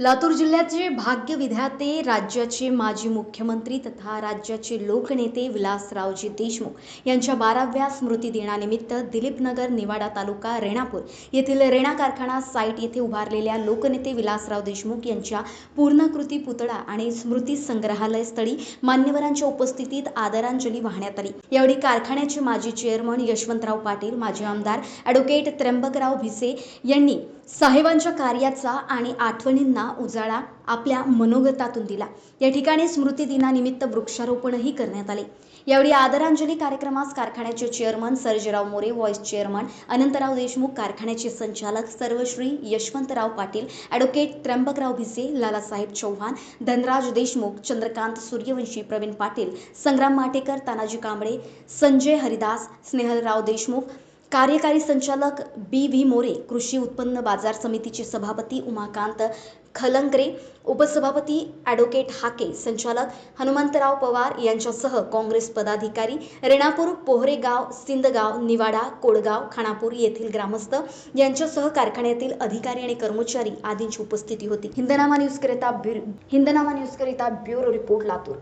लातूर जिल्ह्याचे भाग्य विधाते राज्याचे माजी मुख्यमंत्री तथा राज्याचे लोकनेते विलासरावजी देशमुख यांच्या बाराव्या स्मृती दिनानिमित्त दिलीपनगर निवाडा तालुका रेणापूर येथील रेणा कारखाना साईट येथे उभारलेल्या लोकनेते विलासराव देशमुख यांच्या पूर्णाकृती पुतळा आणि स्मृती संग्रहालय स्थळी मान्यवरांच्या उपस्थितीत आदरांजली वाहण्यात आली. यावेळी कारखान्याचे माजी चेअरमन यशवंतराव पाटील माजी आमदार ॲडव्होकेट त्र्यंबकराव भिसे यांनी साहेबांच्या कार्याचा आणि आठवणींना उजाळा आपल्या मनोगतातून दिला. या ठिकाणी स्मृती दिनानिमित्त वृक्षारोपणही करण्यात आले. यावेळी आदरांजली कार्यक्रमास कारखान्याचे chairman Sarjerao More vice chairman Anantrao Deshmukh कारखान्याचे संचालक सर्वश्री यशवंतराव पाटील ॲडव्होकेट त्र्यंबकराव भिसे लालासाहेब चौहान धनराज देशमुख चंद्रकांत सूर्यवंशी प्रवीण पाटील संग्राम माटेकर तानाजी कांबळे संजय हरिदास स्नेहलराव देशमुख कार्यकारी संचालक बी व्ही मोरे कृषी उत्पन्न बाजार समितीचे सभापती उमाकांत खलंगरे उपसभापती ॲडव्होकेट हाके संचालक हनुमंतराव पवार यांच्यासह काँग्रेस पदाधिकारी रेणापूर पोहरेगाव सिंदगाव निवाडा कोडगाव खानापूर येथील ग्रामस्थ यांच्यासह कारखान्यातील अधिकारी आणि कर्मचारी आदींची उपस्थिती होती. हिंदनामा न्यूजकरिता ब्युरो हिंदनामा न्यूजकरिता ब्युरो रिपोर्ट लातूर.